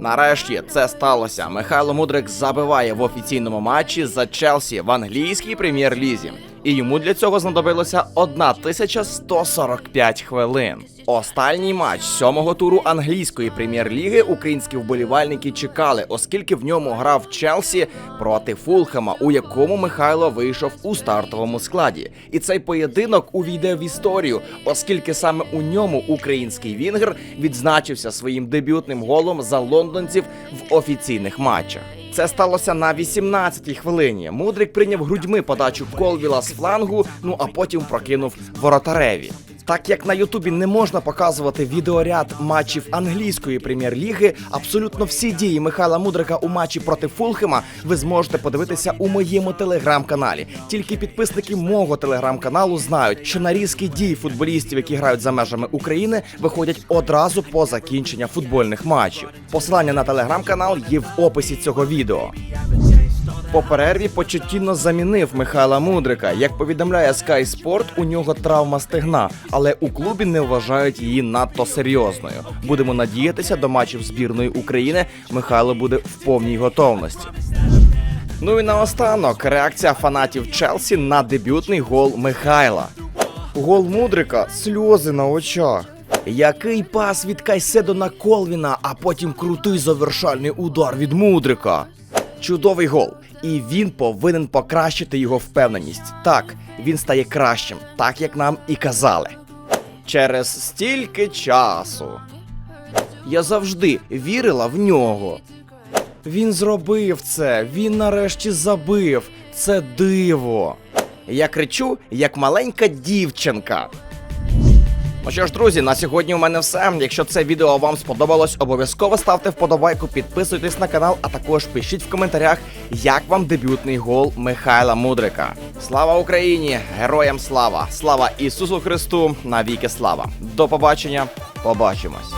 Нарешті це сталося. Михайло Мудрик забиває в офіційному матчі за Челсі в англійській прем'єр-лізі. І йому для цього знадобилося 1145 хвилин. Останній матч сьомого туру англійської прем'єр-ліги українські вболівальники чекали, оскільки в ньому грав Челсі проти Фулхема, у якому Михайло вийшов у стартовому складі. І цей поєдинок увійде в історію, оскільки саме у ньому український вінгер відзначився своїм дебютним голом за лондонців в офіційних матчах. Це сталося на 18-й хвилині. Мудрик прийняв грудьми подачу Колвіла з флангу, ну а потім прокинув воротареві. Так як на Ютубі не можна показувати відеоряд матчів англійської прем'єр-ліги, абсолютно всі дії Михайла Мудрика у матчі проти Фулхема ви зможете подивитися у моєму телеграм-каналі. Тільки підписники мого телеграм-каналу знають, що нарізки дій футболістів, які грають за межами України, виходять одразу по закінчення футбольних матчів. Посилання на телеграм-канал є в описі цього відео. По перерві Почеттіно замінив Михайла Мудрика. Як повідомляє Sky Sport, у нього травма стегна, але у клубі не вважають її надто серйозною. Будемо надіятися, до матчів збірної України Михайло буде в повній готовності. Ну і наостанок реакція фанатів Челсі на дебютний гол Михайла. Гол Мудрика сльози на очах. Який пас від Кайседо на Колвіна, а потім крутий завершальний удар від Мудрика. Чудовий гол. І він повинен покращити його впевненість. Так, він стає кращим, так як нам і казали. Через стільки часу. Я завжди вірила в нього. Він зробив це, він нарешті забив. Це диво. Я кричу, як маленька дівчинка. Ну що ж, друзі, на сьогодні у мене все. Якщо це відео вам сподобалось, обов'язково ставте вподобайку, підписуйтесь на канал, а також пишіть в коментарях, як вам дебютний гол Михайла Мудрика. Слава Україні! Героям слава! Слава Ісусу Христу! Навіки слава! До побачення! Побачимось!